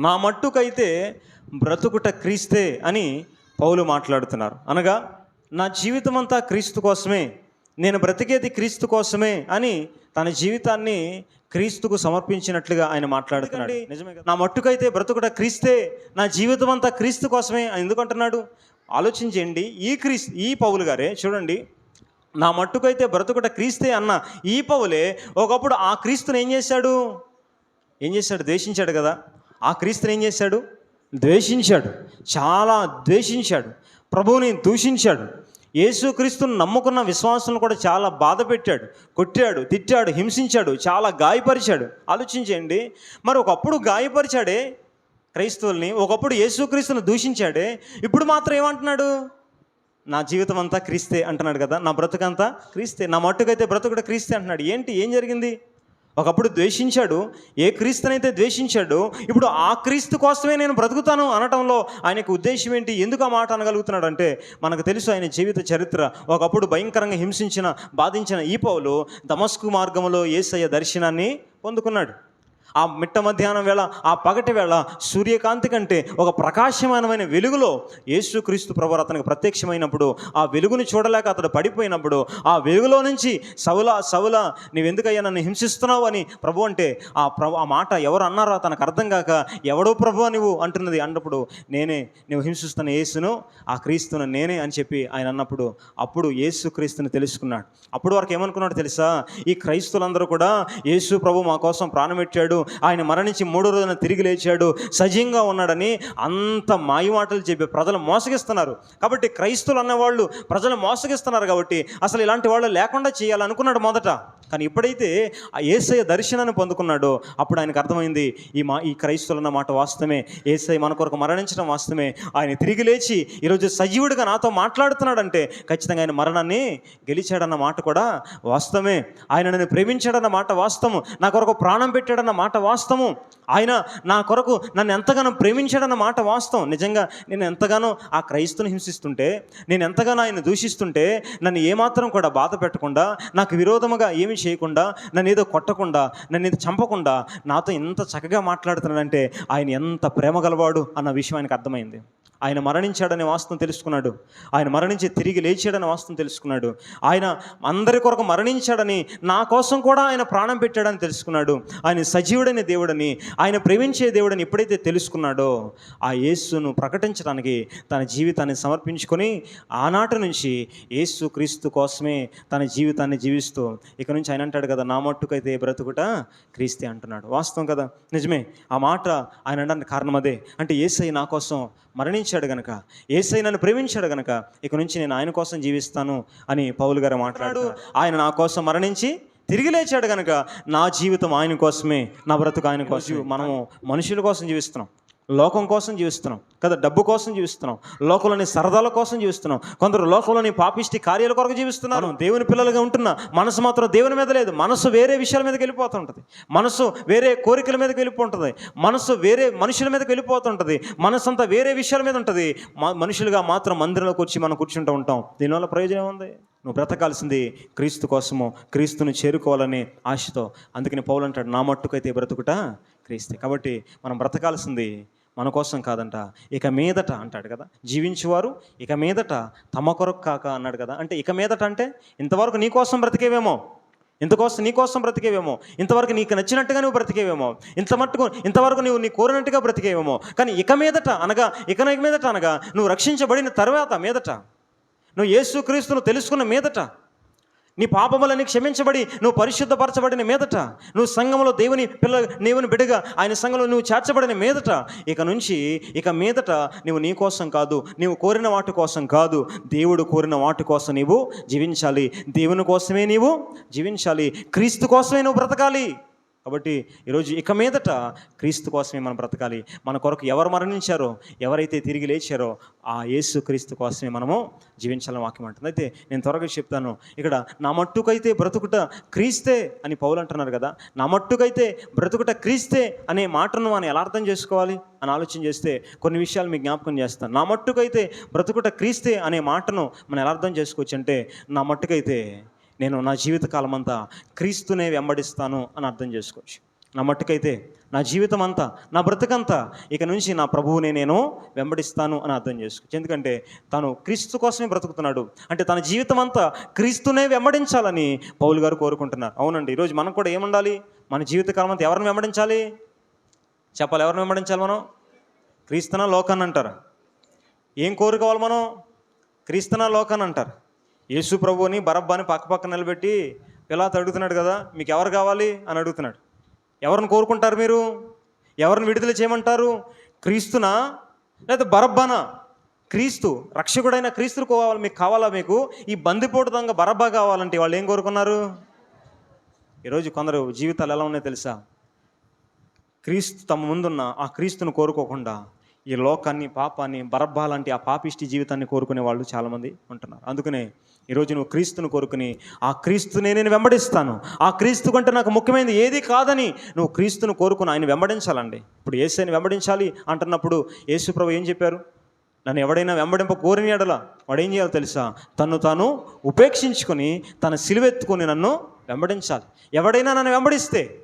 నా మట్టుకైతే బ్రతుకుట క్రీస్తే అని పౌలు మాట్లాడుతున్నారు. అనగా నా జీవితం అంతా క్రీస్తు కోసమే నేను బ్రతికేది క్రీస్తు కోసమే అని తన జీవితాన్ని క్రీస్తుకు సమర్పించినట్లుగా ఆయన మాట్లాడుతున్నాడు. నిజమే? నా మట్టుకైతే బ్రతుకుట క్రీస్తే నా జీవితం అంతా క్రీస్తు కోసమే అని ఎందుకు అంటున్నాడు ఆలోచించండి ఈ క్రీస్ ఈ పౌలు గారే చూడండి నా మట్టుకైతే బ్రతుకుట క్రీస్తే అన్న ఈ పౌలే ఒకప్పుడు ఆ క్రీస్తుని ఏం చేశాడు? ఏం చేశాడు? ద్వేషించాడు కదా. ఆ క్రీస్తుని ఏం చేశాడు? ద్వేషించాడు. చాలా ద్వేషించాడు. ప్రభువుని దూషించాడు. యేసుక్రీస్తుని నమ్ముకున్న విశ్వాసం కూడా చాలా బాధ పెట్టాడు. కొట్టాడు తిట్టాడు హింసించాడు చాలా గాయపరిచాడు. ఆలోచించండి. మరి ఒకప్పుడు గాయపరిచాడే క్రైస్తవుల్ని ఒకప్పుడు యేసుక్రీస్తుని దూషించాడే. ఇప్పుడు మాత్రం ఏమంటున్నాడు? నా జీవితం అంతా క్రీస్తే అంటున్నాడు కదా నా బ్రతుకంతా క్రీస్తే నా మట్టుకైతే బ్రతుకుడు క్రీస్తే అంటున్నాడు. ఏంటి? ఏం జరిగింది? ఒకప్పుడు ద్వేషించాడు ఏ క్రీస్తునైతే ద్వేషించాడు ఇప్పుడు ఆ క్రీస్తు కోసమే నేను బ్రతుకుతాను అనటంలో ఆయనకు ఉద్దేశం ఏంటి? ఎందుకు ఆ మాట అనగలుగుతున్నాడు అంటే మనకు తెలుసు ఆయన జీవిత చరిత్ర. ఒకప్పుడు భయంకరంగా హింసించిన బాధించిన ఈ పౌలు దమస్కు మార్గంలో ఏసయ్య దర్శనాన్ని పొందుకున్నాడు. ఆ మిట్ట మధ్యాహ్నం వేళ ఆ పగటి వేళ సూర్యకాంతి కంటే ఒక ప్రకాశమానమైన వెలుగులో యేసుక్రీస్తు ప్రభు అతనికి ప్రత్యక్షమైనప్పుడు ఆ వెలుగుని చూడలేక అతడు పడిపోయినప్పుడు ఆ వెలుగులో నుంచి సవుల సవుల నీవెందుకయ్యా నన్ను హింసిస్తున్నావు? అని ప్రభు అంటే ఆ ప్రభు ఆ మాట ఎవరు అన్నారో తనకు అర్థం కాక ఎవడో ప్రభు నువ్వు అంటున్నది. అన్నప్పుడు నేనే నువ్వు హింసిస్తున్న యేసును ఆ క్రీస్తును నేనే అని చెప్పి ఆయన అన్నప్పుడు అప్పుడు యేసు క్రీస్తుని తెలుసుకున్నాడు. అప్పుడు వరకు ఏమనుకున్నాడు తెలుసా? ఈ క్రైస్తులందరూ కూడా యేసు ప్రభు మా కోసం ప్రాణమెట్టాడు ఆయన మరణించి మూడో రోజున తిరిగి లేచాడు సజీవంగా ఉన్నాడని అంత మాయమాటలు చెప్పి ప్రజలు మోసగిస్తున్నారు. కాబట్టి క్రైస్తువులు అన్నవాళ్ళు ప్రజలు మోసగిస్తున్నారు కాబట్టి అసలు ఇలాంటి వాళ్ళు లేకుండా చేయాలనుకున్నాడు మొదట. కానీ ఎప్పుడైతే ఆ ఏసయ్య దర్శనాన్ని పొందుకున్నాడో. అప్పుడు ఆయనకు అర్థమైంది ఈ మా ఈ క్రైస్తువులు అన్న మాట వాస్తవమే. ఏసఐ మన కొరకు మరణించడం వాస్తవమే. ఆయన తిరిగి లేచి ఈరోజు సజీవుడిగా నాతో మాట్లాడుతున్నాడంటే ఖచ్చితంగా ఆయన మరణాన్ని గెలిచాడన్న మాట కూడా వాస్తవమే. ఆయన నన్ను ప్రేమించాడన్న మాట వాస్తవం. నా కొరకు ప్రాణం పెట్టాడన్న మాట మాట వాస్తవం. ఆయన నా కొరకు నన్ను ఎంతగానో ప్రేమించాడన్న మాట వాస్తవం. నిజంగా నేను ఎంతగానో ఆ క్రైస్తుని హింసిస్తుంటే నేను ఎంతగానో ఆయన దూషిస్తుంటే నన్ను ఏమాత్రం కూడా బాధ పెట్టకుండా నాకు విరోధముగా ఏమీ చేయకుండా నన్ను ఏదో కొట్టకుండా నన్ను ఏదో చంపకుండా నాతో ఎంత చక్కగా మాట్లాడుతున్నాడంటే ఆయన ఎంత ప్రేమ గలవాడు అన్న విషయం ఆయనకు అర్థమైంది. ఆయన మరణించాడనే వాస్తవం తెలుసుకున్నాడు. ఆయన మరణించి తిరిగి లేచాడనే వాస్తవం తెలుసుకున్నాడు. ఆయన అందరి కొరకు మరణించాడని నా కోసం కూడా ఆయన ప్రాణం పెట్టాడని తెలుసుకున్నాడు. ఆయన సజీవుడనే దేవుడని ఆయన ప్రేమించే దేవుడని ఎప్పుడైతే తెలుసుకున్నాడో ఆ యేసును ప్రకటించడానికి తన జీవితాన్ని సమర్పించుకొని ఆనాటి నుంచి యేసు క్రీస్తు కోసమే తన జీవితాన్ని జీవిస్తూ ఇక నుంచి ఆయన అంటాడు కదా నా మట్టుకైతే బ్రతుకుట క్రీస్తే అంటున్నాడు. వాస్తవం కదా. నిజమే ఆ మాట ఆయన అనడానికి కారణం అదే. అంటే ఏసై నా కోసం మరణించాడు గనక ఏసై నన్ను ప్రేమించాడు గనక ఇక నుంచి నేను ఆయన కోసం జీవిస్తాను అని పౌలు గారు మాట్లాడు ఆయన నా కోసం మరణించి తిరిగి లేచాడు గనక నా జీవితం ఆయన కోసమే నా బ్రతుకు ఆయన కోసం మనము మనుషుల కోసం జీవిస్తున్నాం. లోకం కోసం జీవిస్తున్నాం. కదా డబ్బు కోసం జీవిస్తున్నాం. లోకంలోని సరదాల కోసం జీవిస్తున్నాం. కొందరు లోకంలోని పాపిష్టి కార్యాల కొరకు జీవిస్తున్నారు. దేవుని పిల్లలుగా ఉంటున్న మనసు మాత్రం దేవుని మీద లేదు. మనసు వేరే విషయాల మీదకి వెళ్ళిపోతుంటుంది. మనసు వేరే కోరికల మీదకి వెళ్ళిపోతుంది మనసు వేరే మనుషుల మీదకి వెళ్ళిపోతుంటుంది. మనసు అంతా వేరే విషయాల మీద ఉంటుంది. మనుషులుగా మాత్రం మందిరంలోకి వచ్చి మనం కూర్చుంటూ ఉంటాం. దీనివల్ల ప్రయోజనం ఉంది నువ్వు బ్రతకాల్సింది క్రీస్తు కోసము క్రీస్తుని చేరుకోవాలనే ఆశతో. అందుకని పౌలు అంటాడు నా మట్టుకైతే బ్రతుకుట క్రీస్తే. కాబట్టి మనం బ్రతకాల్సింది మన కోసం కాదంట. ఇక మీదట అంటాడు కదా. జీవించేవారు ఇక మీదట తమ కొరకు కాక అన్నాడు కదా. అంటే ఇక మీదట అంటే ఇంతవరకు నీ కోసం బ్రతికేవేమో? ఇంతకోసం నీ కోసం బ్రతికేవేమో? ఇంతవరకు నీకు నచ్చినట్టుగా నువ్వు బ్రతికేవేమో? ఇంత మట్టుకు ఇంతవరకు నువ్వు నీ కోరినట్టుగా బ్రతికేవేమో? కానీ ఇక మీదట అనగా ఇక మీదట అనగా నువ్వు రక్షించబడిన తర్వాత మీదట నువ్వు యేసుక్రీస్తును తెలుసుకున్న మీదట నీ పాపములన్నీ క్షమించబడి నువ్వు పరిశుద్ధపరచబడిన మీదట నువ్వు సంఘంలో దేవుని పిల్ల దేవుని బిడగా ఆయన సంఘంలో నువ్వు చేర్చబడిన మీదట ఇక నుంచి ఇక మీదట నువ్వు నీ కోసం కాదు నీవు కోరిన వాటి కోసం కాదు దేవుడు కోరిన వాటి కోసం నీవు జీవించాలి. దేవుని కోసమే నీవు జీవించాలి. క్రీస్తు కోసమే నువ్వు బ్రతకాలి. కాబట్టి ఈరోజు ఇక మీదట క్రీస్తు కోసమే మనం బ్రతకాలి. మన కొరకు ఎవరు మరణించారో ఎవరైతే తిరిగి లేచారో ఆ యేసు క్రీస్తు కోసమే మనము జీవించాలని వాక్యం అంటుంది. అయితే నేను త్వరగా చెప్తాను. ఇక్కడ నా మట్టుకైతే బ్రతుకుట క్రీస్తే అని పౌలు అంటున్నారు కదా. నా మట్టుకైతే బ్రతుకుట క్రీస్తే అనే మాటను మనం ఎలా అర్థం చేసుకోవాలి? అని ఆలోచన చేస్తే కొన్ని విషయాలు మీకు జ్ఞాపకం చేస్తాను. నా మట్టుకైతే బ్రతుకుట క్రీస్తే అనే మాటను మనం ఎలా అర్థం చేసుకోవచ్చు అంటే నా మట్టుకైతే నేను నా జీవితకాలం అంతా క్రీస్తునే వెంబడిస్తాను అని అర్థం చేసుకోవచ్చు. నా మట్టుకైతే నా జీవితం అంతా నా బ్రతుకంతా ఇక నుంచి నా ప్రభువుని నేను వెంబడిస్తాను అని అర్థం చేసుకోవచ్చు. ఎందుకంటే తను క్రీస్తు కోసమే బ్రతుకుతున్నాడు. అంటే తన జీవితం అంతా క్రీస్తునే వెంబడించాలని పౌలు గారు కోరుకుంటున్నారు. అవునండి ఈరోజు మనం కూడా ఏముండాలి? మన జీవితకాలం అంతా ఎవరిని వెంబడించాలి? చెప్పాలి ఎవరిని వెంబడించాలి మనం? క్రీస్తున లోకాన్ని అంటారు ఏం కోరుకోవాలి మనం? క్రీస్తున లోకాన్ని అంటారు యేసు ప్రభుని బరబ్బాని పక్క పక్క నిలబెట్టి పిలాత్ అడుగుతున్నాడు కదా మీకు ఎవరు కావాలి? అని అడుగుతున్నాడు. ఎవరిని కోరుకుంటారు మీరు? ఎవరిని విడుదల చేయమంటారు? క్రీస్తునా? లేదా బరబ్బానా? క్రీస్తు రక్షకుడైన క్రీస్తులు కావాలి మీకు కావాలా మీకు? ఈ బందిపోటుదంగా బరబ్బా కావాలంటే వాళ్ళు ఏం కోరుకున్నారు? ఈరోజు కొందరు జీవితాలు ఎలా ఉన్నాయో తెలుసా? క్రీస్తు తమ ముందున్న ఆ క్రీస్తును కోరుకోకుండా ఈ లోకాన్ని పాపాన్ని బరబ్బా లాంటి ఆ పాపిష్టి జీవితాన్ని కోరుకునే వాళ్ళు చాలామంది ఉంటున్నారు. అందుకనే ఈరోజు నువ్వు క్రీస్తును కోరుకుని ఆ క్రీస్తునే నేను వెంబడిస్తాను. ఆ క్రీస్తు కంటే నాకు ముఖ్యమైనది ఏది కాదని నువ్వు క్రీస్తును కోరుకుని ఆయన వెంబడించాలండి. ఇప్పుడు ఏసైని వెంబడించాలి అంటున్నప్పుడు యేసు ప్రభు ఏం చెప్పారు? నన్ను ఎవడైనా వెంబడింప కోరిన ఎడల వాడు ఏం చేయాలో తెలుసా? తను తాను ఉపేక్షించుకొని తన సిలువెత్తుకొని నన్ను వెంబడించాలి. ఎవడైనా నన్ను వెంబడిస్తే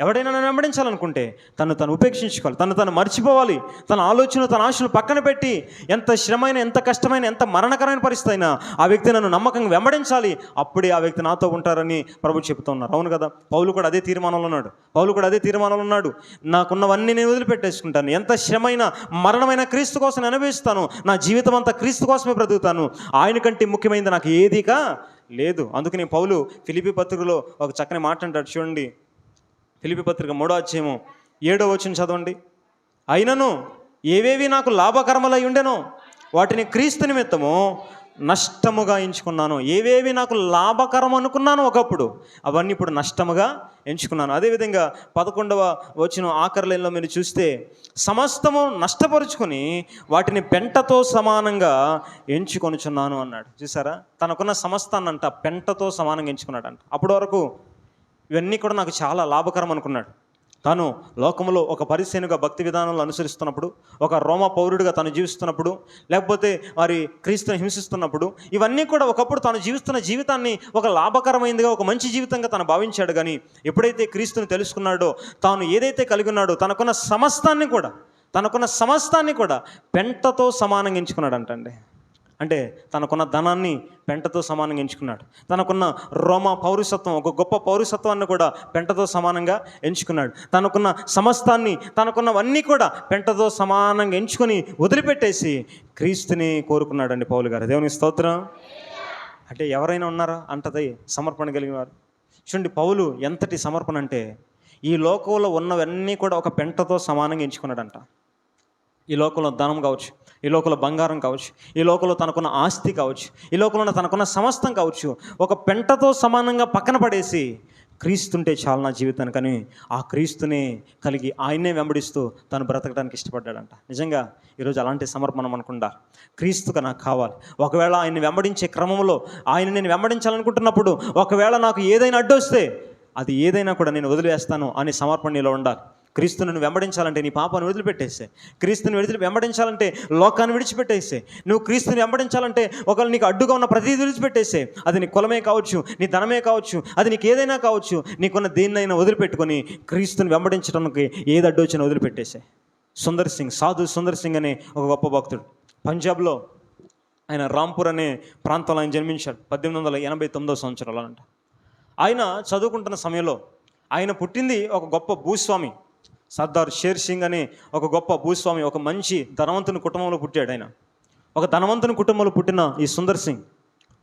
ఎవడైనా నన్ను వెంబడించాలనుకుంటే తను తను ఉపేక్షించుకోవాలి తను తను మర్చిపోవాలి తన ఆలోచన తన ఆశలు పక్కన పెట్టి ఎంత శ్రమైన ఎంత కష్టమైన ఎంత మరణకరమైన పరిస్థితి అయినా ఆ వ్యక్తి నన్ను నమ్మకంగా వెంబడించాలి. అప్పుడే ఆ వ్యక్తి నాతో ఉంటారని ప్రభు చెబుతున్నారు అవును కదా పౌలు కూడా అదే తీర్మానంలో ఉన్నాడు. పౌలు కూడా అదే తీర్మానంలో ఉన్నాడు. నాకున్నవన్నీ నేను వదిలిపెట్టేసుకుంటాను ఎంత శ్రమైన మరణమైన క్రీస్తు కోసం నేను అనుభవిస్తాను. నా జీవితం అంతా క్రీస్తు కోసమే బ్రతుకుతాను. ఆయన కంటే ముఖ్యమైనది నాకు ఏదిగా లేదు. అందుకని పౌలు ఫిలిపి పత్రికలో ఒక చక్కని మాట అంటాడు. చూడండి ఫిలిపి పత్రిక మూడో అధ్యాయము ఏడో వచ్చిన చదవండి. అయినను ఏవేవి నాకు లాభకరములై ఉండెనో వాటిని క్రీస్తు నిమిత్తము నష్టముగా ఎంచుకున్నాను. ఏవేవి నాకు లాభకరం అనుకున్నాను ఒకప్పుడు అవన్నీ ఇప్పుడు నష్టముగా ఎంచుకున్నాను. అదేవిధంగా పదకొండవ వచ్చిన ఆఖరి లైన్లో మీరు చూస్తే సమస్తము నష్టపరుచుకొని వాటిని పెంటతో సమానంగా ఎంచుకొనుచున్నాను అన్నాడు. చూసారా? తనకున్న సమస్తాన్నంట పెంటతో సమానంగా ఎంచుకున్నాడంట. అప్పటి వరకు ఇవన్నీ కూడా నాకు చాలా లాభకరం అనుకున్నాడు. తాను లోకంలో ఒక పరిశీనుగా భక్తి విధానాలు అనుసరిస్తున్నప్పుడు ఒక రోమ పౌరుడిగా తను జీవిస్తున్నప్పుడు లేకపోతే వారి క్రీస్తుని హింసిస్తున్నప్పుడు ఇవన్నీ కూడా ఒకప్పుడు తాను జీవిస్తున్న జీవితాన్ని ఒక లాభకరమైనదిగా ఒక మంచి జీవితంగా తను భావించాడు. కానీ ఎప్పుడైతే క్రీస్తుని తెలుసుకున్నాడో తాను ఏదైతే కలిగి ఉన్నాడో తనకున్న సమస్తాన్ని కూడా తనకున్న సమస్తాన్ని కూడా పెంటతో సమానంగా ఎంచుకున్నాడంటండి. అంటే తనకున్న ధనాన్ని పెంటతో సమానంగా ఎంచుకున్నాడు. తనకున్న రోమ పౌరసత్వం ఒక గొప్ప పౌరసత్వాన్ని కూడా పెంటతో సమానంగా ఎంచుకున్నాడు. తనకున్న సమస్తాన్ని తనకున్నవన్నీ కూడా పెంటతో సమానంగా ఎంచుకొని వదిలిపెట్టేసి క్రీస్తుని కోరుకున్నాడండి పౌలు గారు. దేవుని స్తోత్రం. అంటే ఎవరైనా ఉన్నారా? అంటది సమర్పణ కలిగిన వారు. చూడండి పౌలు ఎంతటి సమర్పణ అంటే ఈ లోకంలో ఉన్నవన్నీ కూడా ఒక పెంటతో సమానంగా ఎంచుకున్నాడంట. ఈ లోకంలో ధనం కావచ్చు ఈ లోకంలో బంగారం కావచ్చు ఈ లోకంలో తనకున్న ఆస్తి కావచ్చు ఈ లోకంలో తనకున్న సమస్తం కావచ్చు. ఒక పెంటతో సమానంగా పక్కన పడేసి క్రీస్తుంటే చాలు నా జీవితానికి కానీ ఆ క్రీస్తునే కలిగి ఆయన్నే వెంబడిస్తూ తను బ్రతకడానికి ఇష్టపడ్డాడంట. నిజంగా ఈరోజు అలాంటి సమర్పణ అనుకుంటా. క్రీస్తుగా నాకు కావాలి. ఒకవేళ ఆయన్ని వెంబడించే క్రమంలో ఆయన నేను వెంబడించాలనుకుంటున్నప్పుడు ఒకవేళ నాకు ఏదైనా అడ్డొస్తే అది ఏదైనా కూడా నేను వదిలివేస్తాను అనే సమర్పణ నీలో ఉండాలి. క్రీస్తును వెంబడించాలంటే నీ పాపాన్ని వదిలిపెట్టేసే క్రీస్తుని విడిచి వెంబడించాలంటే లోకాన్ని విడిచిపెట్టేసే. నువ్వు క్రీస్తుని వెంబడించాలంటే ఒకవేళ నీకు అడ్డుగా ఉన్న ప్రతిదీ విడిచిపెట్టేసే. అది నీ కులమే కావచ్చు నీ ధనమే కావచ్చు అది నీకు ఏదైనా కావచ్చు నీకున్న దేన్నైనా వదిలిపెట్టుకొని క్రీస్తుని వెంబడించడానికి ఏది అడ్డు వచ్చినా వదిలిపెట్టేసే. సుందర్ సింగ్ సాధు సుందర్ సింగ్ అనే ఒక గొప్ప భక్తుడు. పంజాబ్లో ఆయన రాంపూర్ అనే ప్రాంతంలో ఆయన జన్మించాడు. పద్దెనిమిది వందల ఎనభై తొమ్మిదో సంవత్సరాలు అంట. ఆయన చదువుకుంటున్న సమయంలో ఆయన పుట్టింది ఒక గొప్ప భూస్వామి. సర్దార్ షేర్ సింగ్ అని ఒక గొప్ప భూస్వామి ఒక మంచి ధనవంతుని కుటుంబంలో పుట్టాడు ఆయన. ఒక ధనవంతుని కుటుంబంలో పుట్టిన ఈ సుందర్ సింగ్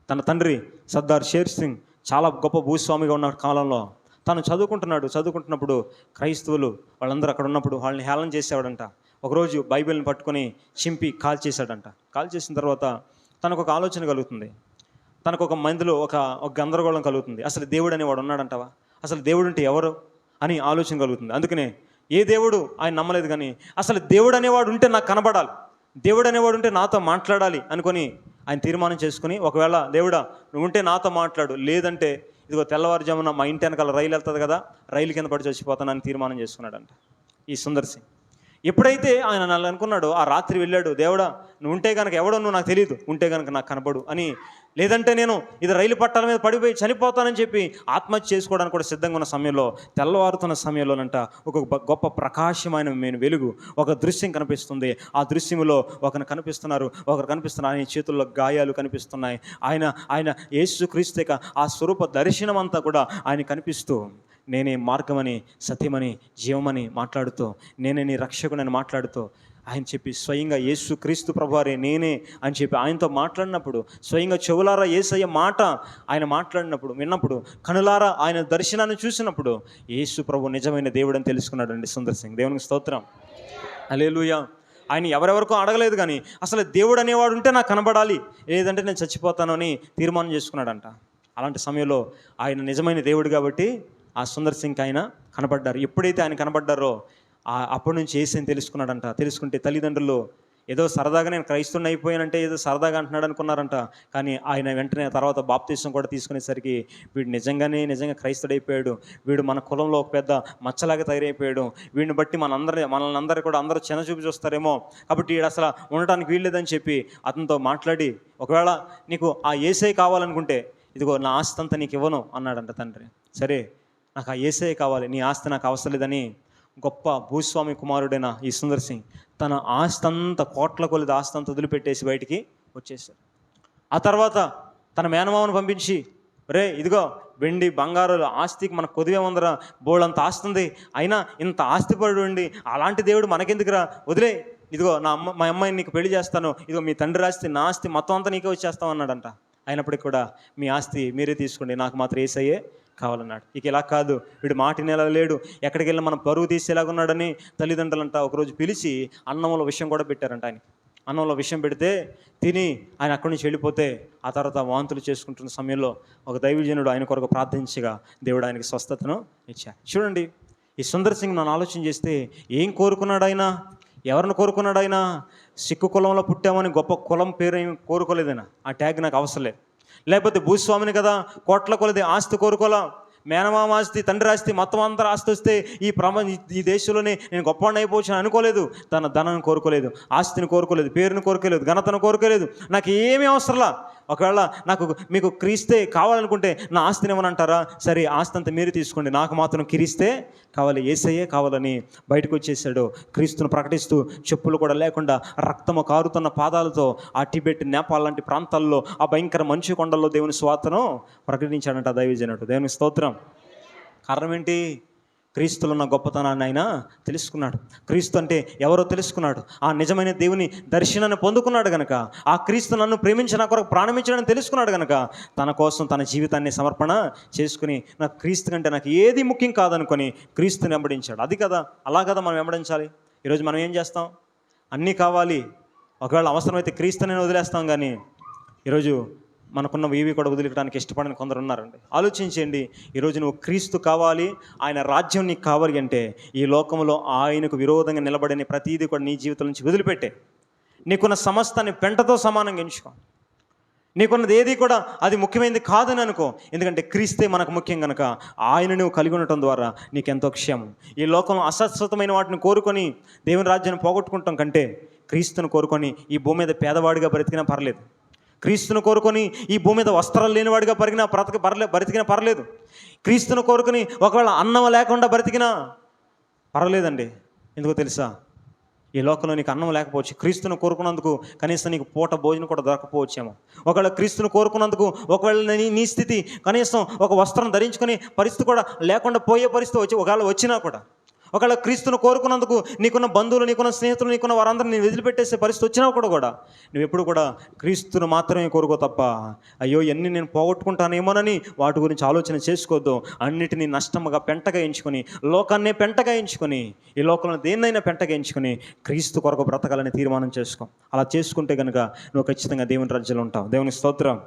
తన తండ్రి సర్దార్ షేర్ సింగ్ చాలా గొప్ప భూస్వామిగా ఉన్న కాలంలో తను చదువుకుంటున్నాడు. చదువుకుంటున్నప్పుడు క్రైస్తవులు వాళ్ళందరూ అక్కడ ఉన్నప్పుడు వాళ్ళని హేళన చేసేవాడంట. ఒకరోజు బైబిల్ని పట్టుకొని చింపి కాల్ చేశాడంట. కాల్ చేసిన తర్వాత తనకు ఒక ఆలోచన కలుగుతుంది. తనకు ఒక మందిలో ఒక ఒక గందరగోళం కలుగుతుంది. అసలు దేవుడు అనేవాడు ఉన్నాడంటవా? అసలు దేవుడు అంటే ఎవరు? అని ఆలోచన కలుగుతుంది. అందుకనే ఏ దేవుడు ఆయన నమ్మలేదు కానీ అసలు దేవుడు అనేవాడు ఉంటే నాకు కనబడాలి. దేవుడు అనేవాడు ఉంటే నాతో మాట్లాడాలి అనుకొని ఆయన తీర్మానం చేసుకుని ఒకవేళ దేవుడా నువ్వు ఉంటే నాతో మాట్లాడు లేదంటే ఇదిగో తెల్లవారుజామున మా ఇంటి వెనకాల రైలు వెళ్తుంది కదా రైలు కింద పడి చచ్చిపోతానని తీర్మానం చేసుకున్నాడంట ఈ సుందర్ సింగ్. ఎప్పుడైతే ఆయన నన్ను అనుకున్నాడో ఆ రాత్రి వెళ్ళాడు దేవుడా నువ్వు ఉంటే కనుక ఎవడో నువ్వు నాకు తెలియదు ఉంటే కనుక నాకు కనపడు అని. లేదంటే నేను ఇది రైలు పట్టాల మీద పడిపోయి చనిపోతానని చెప్పి ఆత్మహత్య చేసుకోవడానికి కూడా సిద్ధంగా ఉన్న సమయంలో తెల్లవారుతున్న సమయంలోనంట ఒక గొప్ప ప్రకాశమైన నేను వెలుగు ఒక దృశ్యం కనిపిస్తుంది. ఆ దృశ్యంలో ఒకరు కనిపిస్తున్నారు ఒకరు కనిపిస్తున్నారు. ఆయన చేతుల్లో గాయాలు కనిపిస్తున్నాయి. ఆయన ఆయన యేసు క్రీస్తుక ఆ స్వరూప దర్శనం అంతా కూడా ఆయన కనిపిస్తూ నేనే మార్గమని సత్యమని జీవమని మాట్లాడుతూ నేనే నీ రక్షకునని మాట్లాడుతూ ఆయన చెప్పి స్వయంగా యేసు క్రీస్తు ప్రభువారే నేనే అని చెప్పి ఆయనతో మాట్లాడినప్పుడు స్వయంగా చెవులారా ఏసయ్య మాట ఆయన మాట్లాడినప్పుడు విన్నప్పుడు కనులారా ఆయన దర్శనాన్ని చూసినప్పుడు యేసు ప్రభు నిజమైన దేవుడు అని తెలుసుకున్నాడు అండి సుందర్ సింగ్. దేవునికి స్తోత్రం. అలేలుయ ఆయన ఎవరెవరికో అడగలేదు కానీ అసలు దేవుడు అనేవాడు ఉంటే నాకు కనబడాలి. లేదంటే నేను చచ్చిపోతాను అని తీర్మానం చేసుకున్నాడంట. అలాంటి సమయంలో ఆయన నిజమైన దేవుడు కాబట్టి ఆ సుందర్ సింగ్ ఆయన కనబడ్డారు. ఎప్పుడైతే ఆయన కనబడ్డారో అప్పటి నుంచి ఏసని తెలుసుకున్నాడంట. తెలుసుకుంటే తల్లిదండ్రులు ఏదో సరదాగా నేను క్రైస్తవుని అయిపోయానంటే ఏదో సరదాగా అంటున్నాడు అనుకున్నారంట. కానీ ఆయన వెంటనే తర్వాత బాప్తీసం కూడా తీసుకునేసరికి వీడు నిజంగానే నిజంగా క్రైస్తవుడైపోయాడు. వీడు మన కులంలో ఒక పెద్ద మచ్చలాగా తయారైపోయాడు. వీడిని బట్టి మనందరి మనల్ని అందరూ కూడా అందరూ చిన్న చూపు చూస్తారేమో. కాబట్టి వీడు అసలు ఉండటానికి వీల్లేదని చెప్పి అతనితో మాట్లాడి ఒకవేళ నీకు ఆ ఏసై కావాలనుకుంటే ఇదిగో నా ఆస్తి అంతా నీకు ఇవ్వను అన్నాడంట తండ్రి. సరే నాకు ఆ ఏసఐ కావాలి. నీ ఆస్తి నాకు అవసరం లేదని గొప్ప భూస్వామి కుమారుడైన ఈ సుందర్ సింగ్ తన ఆస్తంత కోట్ల కొలిది ఆస్తంత వదిలిపెట్టేసి బయటికి వచ్చేసాడు ఆ తర్వాత తన మేనమామను పంపించి రే ఇదిగో వెండి బంగారాలు ఆస్తికి మన కొద్దిగా ఉందరా బోళ్ళంత ఆస్తి ఉంది అయినా ఇంత ఆస్తి ఉండి అలాంటి దేవుడు మనకెందుకురా? వదిలే. ఇదిగో నా అమ్మ మా అమ్మాయిని నీకు పెళ్ళి చేస్తాను. ఇదిగో మీ తండ్రి ఆస్తి నా ఆస్తి మొత్తం అంతా నీకే వచ్చేస్తాం అన్నాడంట అయినప్పటికీ కూడా మీ ఆస్తి మీరే తీసుకోండి. నాకు మాత్రం ఏసయ్యే కావాలన్నాడు. ఇక ఇలా కాదు వీడు మాట నెల లేడు. ఎక్కడికి వెళ్ళి మనం పరువు తీసేలాగున్నాడని తల్లిదండ్రులంట ఒకరోజు పిలిచి అన్నంలో విషయం కూడా పెట్టారంట ఆయన. అన్నంలో విషయం పెడితే తిని ఆయన అక్కడి నుంచి వెళ్ళిపోతే ఆ తర్వాత వాంతులు చేసుకుంటున్న సమయంలో ఒక దైవజనుడు ఆయన కొరకు ప్రార్థించగా దేవుడు ఆయనకి స్వస్థతను ఇచ్చారు చూడండి ఈ సుందర్ సింగ్ నన్ను ఆలోచన చేస్తే ఏం కోరుకున్నాడు ఆయన? ఎవరిని కోరుకున్నాడు ఆయన? సిక్కు కులంలో పుట్టామని గొప్ప కులం పేరు ఏం కోరుకోలేదైనా. ఆ ట్యాగ్ నాకు అవసరం లేదు. లేకపోతే భూస్వామిని కదా కోట్ల కొలది ఆస్తి కోరుకోలా మేనమామ ఆస్తి తండ్రి ఆస్తి మొత్తం అంతా ఆస్తి వస్తే ఈ ప్రమ ఈ దేశంలోనే నేను గొప్పవాడిని అయిపోవచ్చు అనుకోలేదు. తన ధనాన్ని కోరుకోలేదు ఆస్తిని కోరుకోలేదు పేరుని కోరుకోలేదు ఘనతను కోరుకోలేదు. నాకు ఏమీ అవసరంలా? ఒకవేళ నాకు మీకు క్రీస్తే కావాలనుకుంటే నా ఆస్తిని ఏమనంటారా సరే ఆస్తి అంతా మీరు తీసుకోండి. నాకు మాత్రం కిరిస్తే కావాలి ఏసయ్యే కావాలని బయటకు వచ్చేసాడు. క్రీస్తును ప్రకటిస్తూ చెప్పులు కూడా లేకుండా రక్తము కారుతున్న పాదాలతో ఆ టిబెట్ నేపాల్ లాంటి ప్రాంతాల్లో ఆ భయంకర మంచు కొండల్లో దేవుని స్వాతను ప్రకటించాడంట ఆ దైవజనుడు. దేవుని స్తోత్రం. కారణం ఏంటి? క్రీస్తులో ఉన్న గొప్పతనాన్ని ఆయన తెలుసుకున్నాడు. క్రీస్తు అంటే ఎవరో తెలుసుకున్నాడు. ఆ నిజమైన దేవుని దర్శనాన్ని పొందుకున్నాడు గనక ఆ క్రీస్తు నన్ను ప్రేమించి నా కొరకు ప్రాణమించడానికి తెలుసుకున్నాడు గనక తన కోసం తన జీవితాన్ని సమర్పణ చేసుకుని నాకు క్రీస్తు కంటే నాకు ఏది ముఖ్యం కాదనుకొని క్రీస్తుని వెంబడించాడు. అది కదా అలా కదా మనం వెంబడించాలి. ఈరోజు మనం ఏం చేస్తాం? అన్నీ కావాలి. ఒకవేళ అవసరమైతే క్రీస్తుని వదిలేస్తాం కానీ ఈరోజు మనకున్న ఇవి కూడా వదిలిపెట్టడానికి ఇష్టపడని కొందరు ఉన్నారండి. ఆలోచించండి ఈరోజు నువ్వు క్రీస్తు కావాలి ఆయన రాజ్యం నీకు కావాలి అంటే ఈ లోకంలో ఆయనకు విరోధంగా నిలబడని ప్రతీది కూడా నీ జీవితం నుంచి వదిలిపెట్టే. నీకున్న సమస్తాన్ని పెంటతో సమానంగా ఎంచుకో. నీకున్నది ఏది కూడా అది ముఖ్యమైనది కాదని అనుకో. ఎందుకంటే క్రీస్తే మనకు ముఖ్యం కనుక ఆయన నువ్వు కలిగి ఉండటం ద్వారా నీకెంతో క్షేమం. ఈ లోకంలో అశాశ్వతమైన వాటిని కోరుకొని దేవుని రాజ్యాన్ని పోగొట్టుకుంటాం కంటే క్రీస్తును కోరుకొని ఈ భూమి మీద పేదవాడిగా బ్రతికినా పర్లేదు. క్రీస్తును కోరుకొని ఈ భూమి మీద వస్త్రాలు లేనివాడిగా పరిగినా బ్రతక పర్లే బ్రతికినా పర్లేదు. క్రీస్తును కోరుకొని ఒకవేళ అన్నం లేకుండా బ్రతికినా పర్వాలేదండి. ఎందుకో తెలుసా? ఈ లోకంలో నీకు అన్నం లేకపోవచ్చు క్రీస్తును కోరుకున్నందుకు కనీసం నీకు పూట భోజనం కూడా దొరకపోవచ్చేమో. ఒకవేళ క్రీస్తును కోరుకున్నందుకు ఒకవేళ నీ నీ స్థితి కనీసం ఒక వస్త్రం ధరించుకునే పరిస్థితి కూడా లేకుండా పోయే పరిస్థితి వచ్చి ఒకవేళ వచ్చినా కూడా ఒకవేళ క్రీస్తును కోరుకున్నందుకు నీకున్న బంధువులు నీకున్న స్నేహితులు నీకున్న వారందరిని నేను వదిలిపెట్టేసే పరిస్థితి వచ్చినా కూడా కూడా నువ్వు ఎప్పుడు కూడా క్రీస్తును మాత్రమే కోరుకో తప్ప అయ్యో ఎన్ని నేను పోగొట్టుకుంటానేమోనని వాటి గురించి ఆలోచన చేసుకోవద్దు. అన్నిటినీ నష్టముగా పెంటగా ఎంచుకొని లోకాన్నే పెంటగా ఎంచుకొని ఈ లోకంలో దేన్నైనా పెంటగా ఎంచుకొని క్రీస్తు కొరకు బ్రతకాలని తీర్మానం చేసుకో. అలా చేసుకుంటే కనుక నువ్వు ఖచ్చితంగా దేవుని రజ్జలు ఉంటావు. దేవుని స్తోత్రం.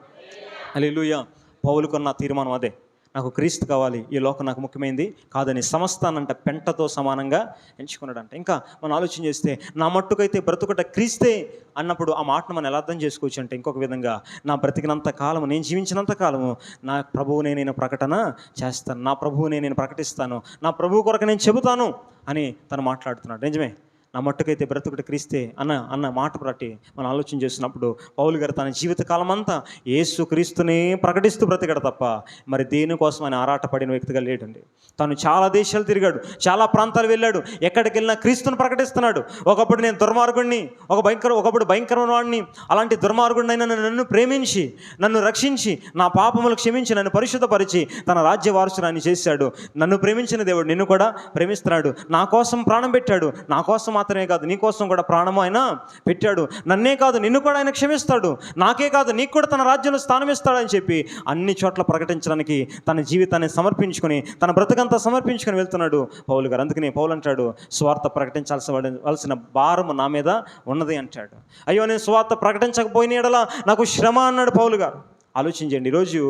అలెలుయ పౌలుకున్న తీర్మానం అదే. నాకు క్రీస్తు కావాలి ఈ లోకం నాకు ముఖ్యమైనది కాదని సమస్తానంట పెంటతో సమానంగా ఎంచుకున్నాడంట. ఇంకా మనం ఆలోచన చేస్తే నా మట్టుకైతే బ్రతుకట క్రీస్తే అన్నప్పుడు ఆ మాటను మనం ఎలా అర్థం చేసుకోవచ్చు అంటే ఇంకొక విధంగా నా బ్రతికినంత కాలము నేను జీవించినంత కాలము నా ప్రభువునే నేను ప్రకటన చేస్తాను నా ప్రభువునే నేను ప్రకటిస్తాను నా ప్రభువు కొరకు నేను చెబుతాను అని తను మాట్లాడుతున్నాడు. నిజమే? నా మట్టుకైతే బ్రతుకుడు క్రీస్తే అన్న అన్న మాట బట్టి మనం ఆలోచన చేసినప్పుడు పౌలు గారు తన జీవితకాలం అంతా యేసు క్రీస్తునే ప్రకటిస్తూ బ్రతికాడు తప్ప మరి దేనికోసం ఆయన ఆరాటపడిన వ్యక్తిగా లేడండి. తను చాలా దేశాలు తిరిగాడు చాలా ప్రాంతాలు వెళ్ళాడు ఎక్కడికి వెళ్ళినా క్రీస్తుని ప్రకటిస్తున్నాడు. ఒకప్పుడు నేను దుర్మార్గుడిని ఒక భయంకర ఒకప్పుడు భయంకరమైన వాడిని అలాంటి దుర్మార్గుడినైనా నన్ను నన్ను ప్రేమించి నన్ను రక్షించి నా పాపములు క్షమించి నన్ను పరిశుద్ధపరిచి తన రాజ్య వారసురాన్ని చేశాడు. నన్ను ప్రేమించిన దేవుడు నిన్ను కూడా ప్రేమిస్తున్నాడు. నా కోసం ప్రాణం పెట్టాడు నా కోసం మాత్రమే కాదు నీ కోసం కూడా ప్రాణము ఆయన పెట్టాడు. నన్నే కాదు నిన్ను కూడా ఆయన క్షమిస్తాడు. నాకే కాదు నీకు కూడా తన రాజ్యంలో స్థానం ఇస్తాడని చెప్పి అన్ని చోట్ల ప్రకటించడానికి తన జీవితాన్ని సమర్పించుకొని తన బ్రతుకంతా సమర్పించుకొని వెళ్తున్నాడు పౌలు గారు. అందుకని పౌలు అంటాడు స్వార్థ ప్రకటించాల్సిన వలసిన భారం నా మీద ఉన్నది అంటాడు. అయ్యో నేను స్వార్థ ప్రకటించకపోయిన ఎడల నాకు శ్రమ అన్నాడు పౌలు గారు. ఆలోచించండి ఈరోజు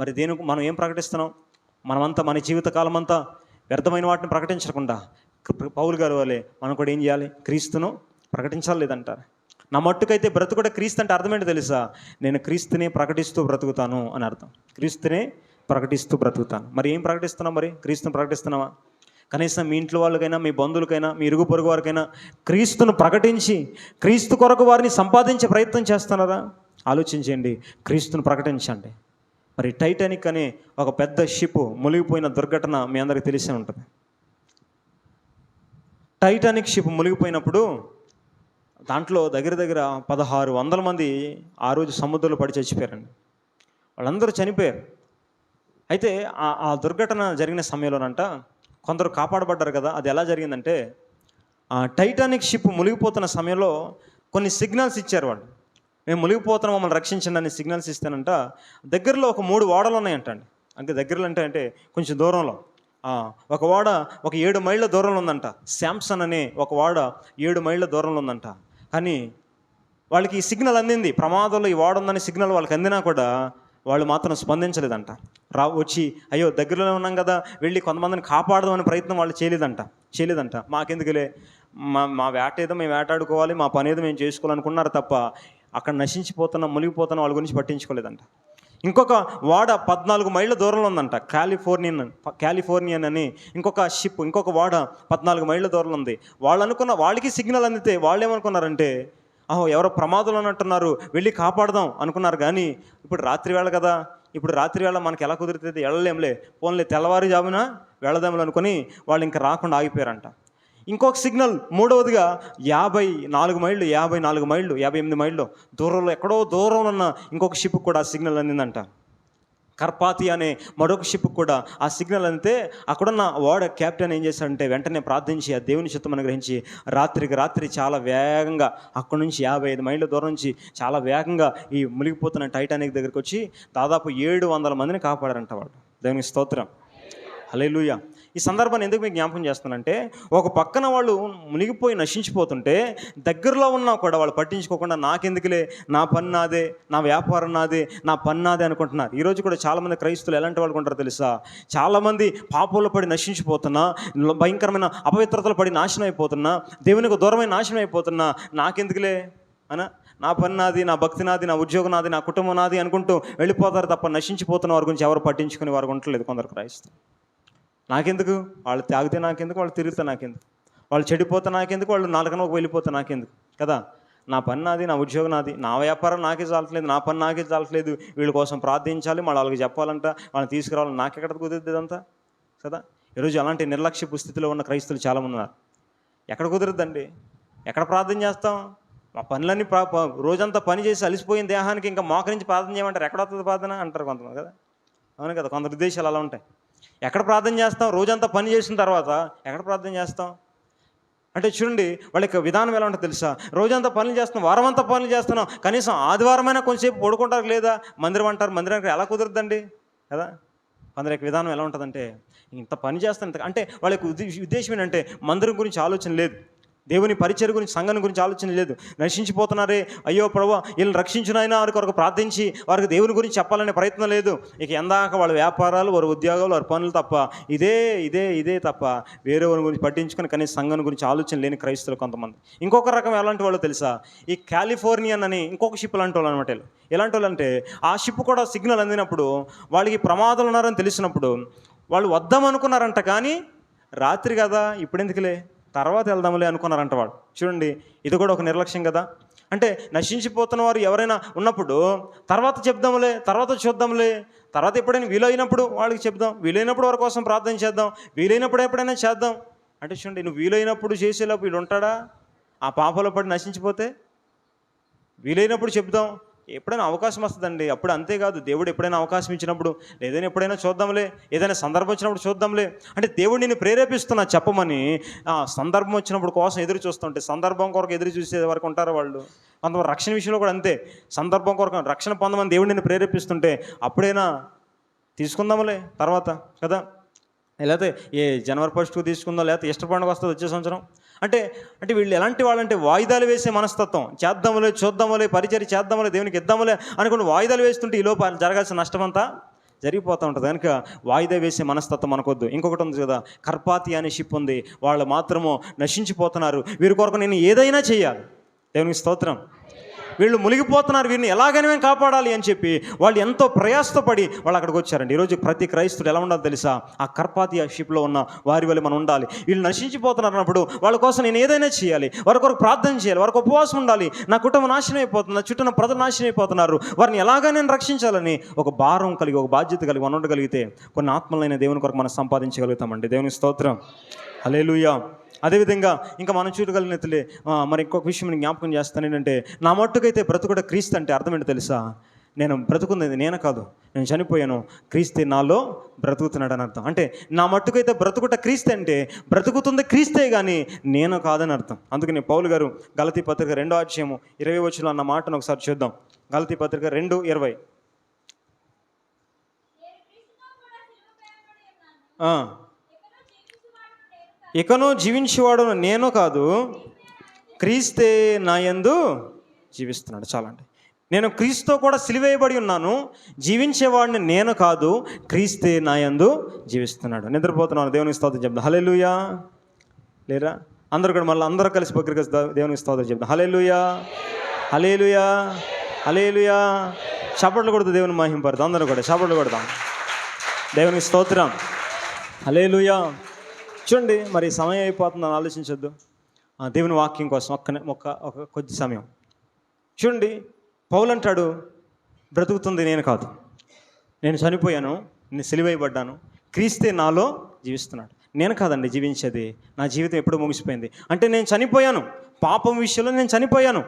మరి దేనికి మనం ఏం ప్రకటిస్తున్నాం? మనమంతా మన జీవితకాలం అంతా వ్యర్థమైన వాటిని ప్రకటించకుండా పౌలు గారు వాళ్ళే మనం కూడా ఏం చేయాలి? క్రీస్తును ప్రకటించాలి లేదంటారు నా మట్టుకైతే బ్రతుకుడ క్రీస్తు అంటే అర్థమేంటి తెలుసా? నేను క్రీస్తునే ప్రకటిస్తూ బ్రతుకుతాను అని అర్థం. క్రీస్తునే ప్రకటిస్తూ బ్రతుకుతాను. మరి ఏం ప్రకటిస్తున్నావు మరి? క్రీస్తుని ప్రకటిస్తున్నావా? కనీసం మీ ఇంట్లో వాళ్ళకైనా మీ బంధువులకైనా మీ ఇరుగు పొరుగు వారికైనా క్రీస్తును ప్రకటించి క్రీస్తు కొరకు వారిని సంపాదించే ప్రయత్నం చేస్తున్నారా? ఆలోచించండి. క్రీస్తును ప్రకటించండి. మరి టైటానిక్ అనే ఒక పెద్ద షిప్ మునిగిపోయిన దుర్ఘటన మీ అందరికీ తెలిసే ఉంటుంది. టైటానిక్ షిప్ మునిగిపోయినప్పుడు దాంట్లో దగ్గర దగ్గర పదహారు వందల మంది ఆ రోజు సముద్రంలో పడి చచ్చిపోయారండి. వాళ్ళందరూ చనిపోయారు. అయితే ఆ ఆ దుర్ఘటన జరిగిన సమయంలోనంట కొందరు కాపాడబడ్డారు కదా అది ఎలా జరిగిందంటే ఆ టైటానిక్ షిప్ మునిగిపోతున్న సమయంలో కొన్ని సిగ్నల్స్ ఇచ్చారు వాళ్ళు. మేము మునిగిపోతున్నాం మమ్మల్ని రక్షించండి అని సిగ్నల్స్ ఇస్తానంట. దగ్గరలో ఒక మూడు ఓడలు ఉన్నాయంటండి. అంటే దగ్గరలో అంటే అంటే కొంచెం దూరంలో. ఒక ఓడ ఒక ఏడు మైళ్ళ దూరంలో ఉందంట. శాంసన్ అనే ఒక ఓడ ఏడు మైళ్ళ దూరంలో ఉందంట. కానీ వాళ్ళకి ఈ సిగ్నల్ అందింది. ప్రమాదంలో ఈ ఓడ ఉందని సిగ్నల్ వాళ్ళకి అందినా కూడా వాళ్ళు మాత్రం స్పందించలేదంట. రా వచ్చి అయ్యో దగ్గరలో ఉన్నాం కదా వెళ్ళి కొంతమందిని కాపాడదామని ప్రయత్నం వాళ్ళు చేయలేదంట. చేయలేదంట. మాకెందుకులే? మా మా వేట ఏదో మేము వేటాడుకోవాలి మా పని ఏదో మేము చేసుకోవాలనుకున్నారు తప్ప అక్కడ నశించిపోతున్న మునిగిపోతున్న వాళ్ళ గురించి పట్టించుకోలేదంట. ఇంకొక వాడ పద్నాలుగు మైళ్ళ దూరంలో ఉందంట. కాలిఫోర్నియన్ కాలిఫోర్నియన్ అని ఇంకొక షిప్ ఇంకొక వాడ పద్నాలుగు మైళ్ళ దూరంలో ఉంది. వాళ్ళు అనుకున్న వాళ్ళకి సిగ్నల్ అందితే వాళ్ళు ఏమనుకున్నారంటే అహో ఎవరో ప్రమాదంలో ఉన్నట్టున్నారు వెళ్ళి కాపాడదాం అనుకున్నారు. కానీ ఇప్పుడు రాత్రి వేళ కదా. ఇప్పుడు రాత్రి వేళ మనకి ఎలా కుదురుతుంది వెళ్ళలేంలే. పోన్లే తెల్లవారు జామున వెళదాములు అనుకొని వాళ్ళు ఇంకా రాకుండా ఆగిపోయారంట. ఇంకొక సిగ్నల్ మూడవదిగా యాభై నాలుగు మైళ్ళు యాభై నాలుగు మైళ్ళు యాభై ఎనిమిది మైళ్ళు దూరంలో ఎక్కడో దూరంలో ఉన్న ఇంకొక షిప్ కూడా ఆ సిగ్నల్ అందిందంట. కర్పాతి అనే మరొక షిప్ కూడా ఆ సిగ్నల్ అంతే అక్కడున్న వాడ కెప్టెన్ ఏం చేశాడంటే వెంటనే ప్రార్థించి ఆ దేవుని చిత్తం అనుగ్రహించి రాత్రికి రాత్రి చాలా వేగంగా అక్కడి నుంచి యాభై ఐదు మైళ్ళ దూరం నుంచి చాలా వేగంగా ఈ మునిగిపోతున్న టైటానిక్ దగ్గరికి వచ్చి దాదాపు ఏడు వందల మందిని కాపాడారంట వాళ్ళు దేవుని స్తోత్రం. హల్లెలూయా. ఈ సందర్భాన్ని ఎందుకు మీకు జ్ఞాపకం చేస్తానంటే ఒక పక్కన వాళ్ళు మునిగిపోయి నశించిపోతుంటే దగ్గరలో ఉన్నా కూడా వాళ్ళు పట్టించుకోకుండా నాకెందుకులే నా పని నాదే నా వ్యాపారం నాదే నా పని నాదే అనుకుంటున్నారు. ఈరోజు కూడా చాలామంది క్రైస్తులు ఎలాంటి వాళ్ళు ఉంటారో తెలుసా? చాలామంది పాపంలో పడి నశించిపోతున్నా భయంకరమైన అపవిత్రతలు పడి నాశనం అయిపోతున్నా దేవునికి దూరమైన నాశనం అయిపోతున్నా నాకెందుకులే? అనా? నా పని నాది నా భక్తి నాది నా ఉద్యోగం నాది నా కుటుంబం నాది అనుకుంటూ వెళ్ళిపోతారు తప్ప నశించిపోతున్న వారి గురించి ఎవరు పట్టించుకుని వారు ఉండట్లేదు కొందరు క్రైస్తవు నాకెందుకు? వాళ్ళు తాగితే నాకెందుకు? వాళ్ళు తిరిగితే నాకెందుకు? వాళ్ళు చెడిపోతే నాకెందుకు? వాళ్ళు నాలుగన వెళ్ళిపోతే నాకెందుకు? కదా? నా పని నాది నా ఉద్యోగం నాది నా వ్యాపారం నాకే చాలట్లేదు నా పని నాకే చాలట్లేదు. వీళ్ళ కోసం ప్రార్థించాలి మళ్ళీ వాళ్ళకి చెప్పాలంట వాళ్ళని తీసుకురావాలి. నాకెక్కడ కుదిరిద్ది ఇదంతా? కదా? ఈరోజు అలాంటి నిర్లక్ష్యపు స్థితిలో ఉన్న క్రైస్తులు చాలామంది ఉన్నారు ఎక్కడ కుదరద్దండి? ఎక్కడ ప్రార్థన చేస్తాం? మా పనులన్నీ ప్రా రోజంతా పని చేసి అలిసిపోయిన దేహానికి ఇంకా మోకరించి ప్రార్థన చేయమంటారు. ఎక్కడ వస్తుంది ప్రార్థన? అంటారు కొంతమంది కదా? అవును కదా? కొందరు ఉద్దేశాలు అలా ఉంటాయి. ఎక్కడ ప్రార్థన చేస్తాం? రోజంతా పని చేసిన తర్వాత ఎక్కడ ప్రార్థన చేస్తాం? అంటే చూడండి వాళ్ళ యొక్క విధానం ఎలా ఉంటుందో తెలుసా? రోజంతా పనులు చేస్తున్నాం వారం అంతా పనులు చేస్తున్నాం. కనీసం ఆదివారమైనా కొంచెంసేపు పడుకుంటారు లేదా? మందిరం అంటారు మందిరానికి ఎలా కుదరదండి? కదా? కొందరి యొక్క విధానం ఎలా ఉంటుందంటే ఇంత పని చేస్తాను ఇంత- అంటే వాళ్ళ యొక్క ఉద్దేశం ఏంటంటే మందిరం గురించి ఆలోచన లేదు. దేవుని పరిచయం గురించి సంఘం గురించి ఆలోచన లేదు. నశించిపోతున్నారే. అయ్యో ప్రభు వీళ్ళని రక్షించినైనా వారి కొరకు ప్రార్థించి వారికి దేవుని గురించి చెప్పాలనే ప్రయత్నం లేదు. ఇక ఎందాక వాళ్ళ వ్యాపారాలు వారి ఉద్యోగాలు వారి పనులు తప్ప ఇదే ఇదే ఇదే తప్ప వేరే వారి గురించి పట్టించుకొని కనీసం సంఘం గురించి ఆలోచన లేని క్రైస్తవులు కొంతమంది. ఇంకొక రకం ఎలాంటి వాళ్ళు తెలుసా? ఈ కాలిఫోర్నియన్ అని ఇంకొక షిప్ లాంటి వాళ్ళు అనమాట వీళ్ళు. ఎలాంటి వాళ్ళు అంటే ఆ షిప్ కూడా సిగ్నల్ అందినప్పుడు వాళ్ళకి ప్రమాదాలు ఉన్నారని తెలిసినప్పుడు వాళ్ళు వద్దామనుకున్నారంట కానీ రాత్రి కదా ఇప్పుడెందుకులే తర్వాత వెళ్దాంలే అనుకున్నారంట వాడు. చూడండి ఇది కూడా ఒక నిర్లక్ష్యం కదా. అంటే నశించిపోతున్న వారు ఎవరైనా ఉన్నప్పుడు తర్వాత చెప్దాంలే తర్వాత చూద్దాంలే తర్వాత ఎప్పుడైనా వీలైనప్పుడు వాళ్ళకి చెప్దాం వీలైనప్పుడు వారి కోసం ప్రార్థన చేద్దాం వీలైనప్పుడు ఎప్పుడైనా చేద్దాం. అంటే చూడండి నువ్వు వీలైనప్పుడు చేసేలోపు వీడు ఉంటాడా? ఆ పాపలో పడి నశించిపోతే? వీలైనప్పుడు చెప్దాం. ఎప్పుడైనా అవకాశం వస్తుందండి. అప్పుడు అంతేకాదు దేవుడు ఎప్పుడైనా అవకాశం ఇచ్చినప్పుడు లేదని ఎప్పుడైనా చూద్దాంలే ఏదైనా సందర్భం వచ్చినప్పుడు చూద్దాంలే. అంటే దేవుడు నేను ప్రేరేపిస్తున్నా చెప్పమని. ఆ సందర్భం వచ్చినప్పుడు కోసం ఎదురు చూస్తుంటే సందర్భం కొరకు ఎదురు చూసే వరకు ఉంటారు వాళ్ళు? కొంతమంది రక్షణ విషయంలో కూడా అంతే. సందర్భం కొరకు రక్షణ పొందమని దేవుడు నేను ప్రేరేపిస్తుంటే అప్పుడైనా తీసుకుందాంలే తర్వాత కదా? లేకపోతే ఏ జనవరి ఫస్ట్కు తీసుకుందాం లేకపోతే ఇష్ట పండుగ వస్తుంది వచ్చే సంవత్సరం? అంటే అంటే వీళ్ళు ఎలాంటి వాళ్ళంటే వాయిదాలు వేసే మనస్తత్వం. చేద్దాములే చూద్దాములే పరిచయం చేద్దాములే దేవునికి ఇద్దాములే అనుకుని వాయిదాలు వేస్తుంటే ఈ లోపల జరగాల్సిన నష్టమంతా జరిగిపోతూ ఉంటుంది. కనుక వాయిదా వేసే మనస్తత్వం మనకొద్దు. ఇంకొకటి ఉంది కదా కర్పాతి అనే షిప్ ఉంది. వాళ్ళు మాత్రము నశించిపోతున్నారు. వీరి కొరకు నేను ఏదైనా చేయాలి. దేవునికి స్తోత్రం. వీళ్ళు మునిగిపోతున్నారు వీరిని ఎలాగైనా మేము కాపాడాలి అని చెప్పి వాళ్ళు ఎంతో ప్రయాసపడి వాళ్ళు అక్కడికి వచ్చారండి. ఈరోజు ప్రతి క్రైస్తుడు ఎలా ఉండాలి తెలుసా? ఆ కర్పాతి ఆ షిప్లో ఉన్న వారి వల్ల మనం ఉండాలి. వీళ్ళు నశించిపోతున్నారు అన్నప్పుడు వాళ్ళ కోసం నేను ఏదైనా చేయాలి. వారి కొరకు ప్రార్థన చేయాలి. వారికి ఉపవాసం ఉండాలి. నా కుటుంబం నాశనం అయిపోతుంది. నా చుట్టూ నా ప్రజలు నాశనం అయిపోతున్నారు. వారిని ఎలాగా నేను రక్షించాలని ఒక భారం కలిగి ఒక బాధ్యత కలిగి మనం ఉండగలిగితే కొన్ని ఆత్మలైన దేవుని కొరకు మనం సంపాదించగలుగుతామండి. దేవుని స్తోత్రం. హలేలుయా అదేవిధంగా ఇంకా మనం చూడగలిగినట్లే మరి ఇంకొక విషయం నేను జ్ఞాపకం చేస్తాను ఏంటంటే నా మట్టుకైతే బ్రతుకుడ క్రీస్తు అంటే అర్థం ఏంటో తెలుసా? నేను బ్రతుకున్నది నేను కాదు నేను చనిపోయాను క్రీస్తే నాలో బ్రతుకుతున్నాడు అని అర్థం. అంటే నా మట్టుకైతే బ్రతుకుట క్రీస్తే అంటే బ్రతుకుతుంది క్రీస్తే కానీ నేను కాదని అర్థం. అందుకని పౌలు గారు గలతీ పత్రిక రెండో అధ్యాయము ఇరవై వచ్చిన అన్న మాటను ఒకసారి చూద్దాం. గలతీ పత్రిక రెండు ఇరవై. ఆ. ఇకను జీవించేవాడు నేను కాదు క్రీస్తే నా యందు జీవిస్తున్నాడు. చాలండి. నేను క్రీస్తుతో కూడా సిలివేయబడి ఉన్నాను జీవించేవాడిని నేను కాదు క్రీస్తే నా యందు జీవిస్తున్నాడు. నిద్రపోతున్నాను దేవునికి స్తోత్రం చెప్తాను హలెలుయా లేరా? అందరూ కూడా మళ్ళీ అందరూ కలిసి పక్కరికి దేవునికి స్తోత్రం చెప్తాం హలేలుయా హలేలుయా హలేలుయా చప్పట్లు కొడుతూ దేవుని మహింపడతాం అందరూ కూడా చప్పట్లు కొడతాం దేవునికి స్తోత్రం. హలేలుయా చూడండి మరి సమయం అయిపోతుందని ఆలోచించొద్దు. ఆ, దేవుని వాక్యం కోసం ఒక్క ఒక్క ఒక కొద్ది సమయం. చూడండి పౌలు అంటాడు బ్రతుకుతుంది నేను కాదు. నేను చనిపోయాను నేను సిలివేయబడ్డాను. క్రీస్తే నాలో జీవిస్తున్నాడు. నేను కాదండి జీవించేది. నా జీవితం ఎప్పుడు ముగిసిపోయింది. అంటే నేను చనిపోయాను. పాపం విషయంలో నేను చనిపోయాను.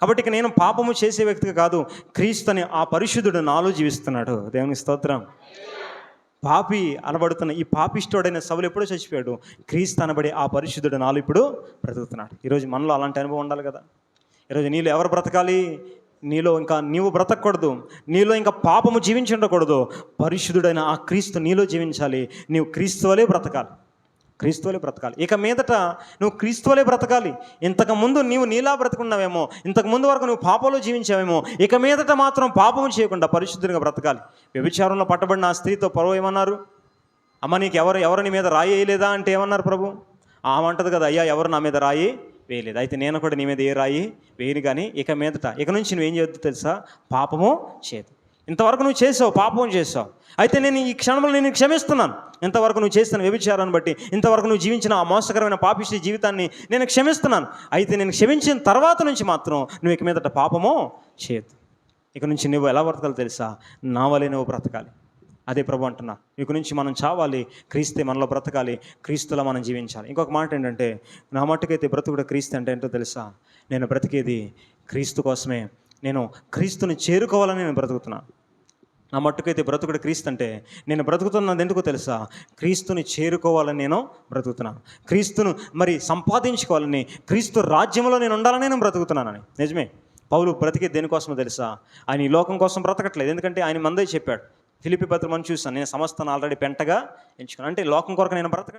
కాబట్టి ఇక నేను పాపము చేసే వ్యక్తిగా కాదు. క్రీస్తు అని ఆ పరిశుద్ధుడు నాలో జీవిస్తున్నాడు. దేవుని స్తోత్రం. పాపి అనబడుతున్న ఈ పాపిష్టోడైన సవులు ఎప్పుడో చచ్చిపోయాడు? క్రీస్తు అనబడే ఆ పరిశుద్ధుడు నాలు ఇప్పుడు బ్రతుకుతున్నాడు. ఈరోజు మనలో అలాంటి అనుభవం ఉండాలి కదా. ఈరోజు నీళ్ళు ఎవరు బ్రతకాలి? నీలో ఇంకా నీవు బ్రతకూడదు. నీలో ఇంకా పాపము జీవించి ఉండకూడదు పరిశుద్ధుడైన ఆ క్రీస్తు నీలో జీవించాలి. నీవు క్రీస్తు వలే బ్రతకాలి. క్రీస్తువులే బ్రతకాలి. ఇక మీదట నువ్వు క్రీస్తువులే బ్రతకాలి. ఇంతకు ముందు నీవు నీలా బ్రతుకున్నావేమో ఇంతకు ముందు వరకు నువ్వు పాపంలో జీవించావేమో ఇక మీదట మాత్రం పాపం చేయకుండా పరిశుద్ధునిగా బ్రతకాలి. వ్యభిచారంలో పట్టబడిన ఆ స్త్రీతో పరువు ఏమన్నారు? అమ్మ నీకు ఎవరు ఎవరు నీ మీద రాయి వేయలేదా అంటే ఏమన్నారు ప్రభు? ఆమె అంటది కదా అయ్యా ఎవరు నా మీద రాయి వేయలేదు. అయితే నేను కూడా నీ మీద ఏ రాయి వేయను కానీ ఇక మీదట ఇక నుంచి నువ్వేం చేయొద్దు తెలుసా? పాపము చేయదు. ఇంతవరకు నువ్వు చేసావు పాపం చేసావు. అయితే నేను ఈ క్షణంలో నేను క్షమిస్తున్నాను. ఇంతవరకు నువ్వు చేసిన వ్యభిచారాన్ని బట్టి ఇంతవరకు నువ్వు జీవించిన ఆ మోసకరమైన పాపిష్టి జీవితాన్ని నేను క్షమిస్తున్నాను. అయితే నేను క్షమించిన తర్వాత నుంచి మాత్రం నువ్వు ఇక మీదట పాపమో చేయదు ఇక నుంచి నువ్వు ఎలా బ్రతకాలి తెలుసా? నా వలే నువ్వు బ్రతకాలి. అదే ప్రభు అంటున్నా. ఇక నుంచి మనం చావాలి క్రీస్తే మనలో బ్రతకాలి క్రీస్తులో మనం జీవించాలి. ఇంకొక మాట ఏంటంటే నా మట్టుకైతే బ్రతుకుడు క్రీస్తు అంటే ఏంటో తెలుసా? నేను బ్రతికేది క్రీస్తు కోసమే. నేను క్రీస్తుని చేరుకోవాలని నేను బ్రతుకుతున్నాను. నా మట్టుకైతే బ్రతుకుడు క్రీస్తు అంటే నేను బ్రతుకుతున్నది ఎందుకు తెలుసా? క్రీస్తుని చేరుకోవాలని నేను బ్రతుకుతున్నాను క్రీస్తును మరి సంపాదించుకోవాలని క్రీస్తు రాజ్యంలో నేను ఉండాలని నేను బ్రతుకుతున్నానని. నిజమే. పౌలు బ్రతికే దేనికోసమో తెలుసా? ఆయన ఈ లోకం కోసం బ్రతకట్లేదు. ఎందుకంటే ఆయన మందే చెప్పాడు. ఫిలిపి పత్రం అని చూసాను నేను సమస్తను ఆల్రెడీ పెంటగా ఎంచుకున్నాను. అంటే లోకం కొరకు నేను బ్రతక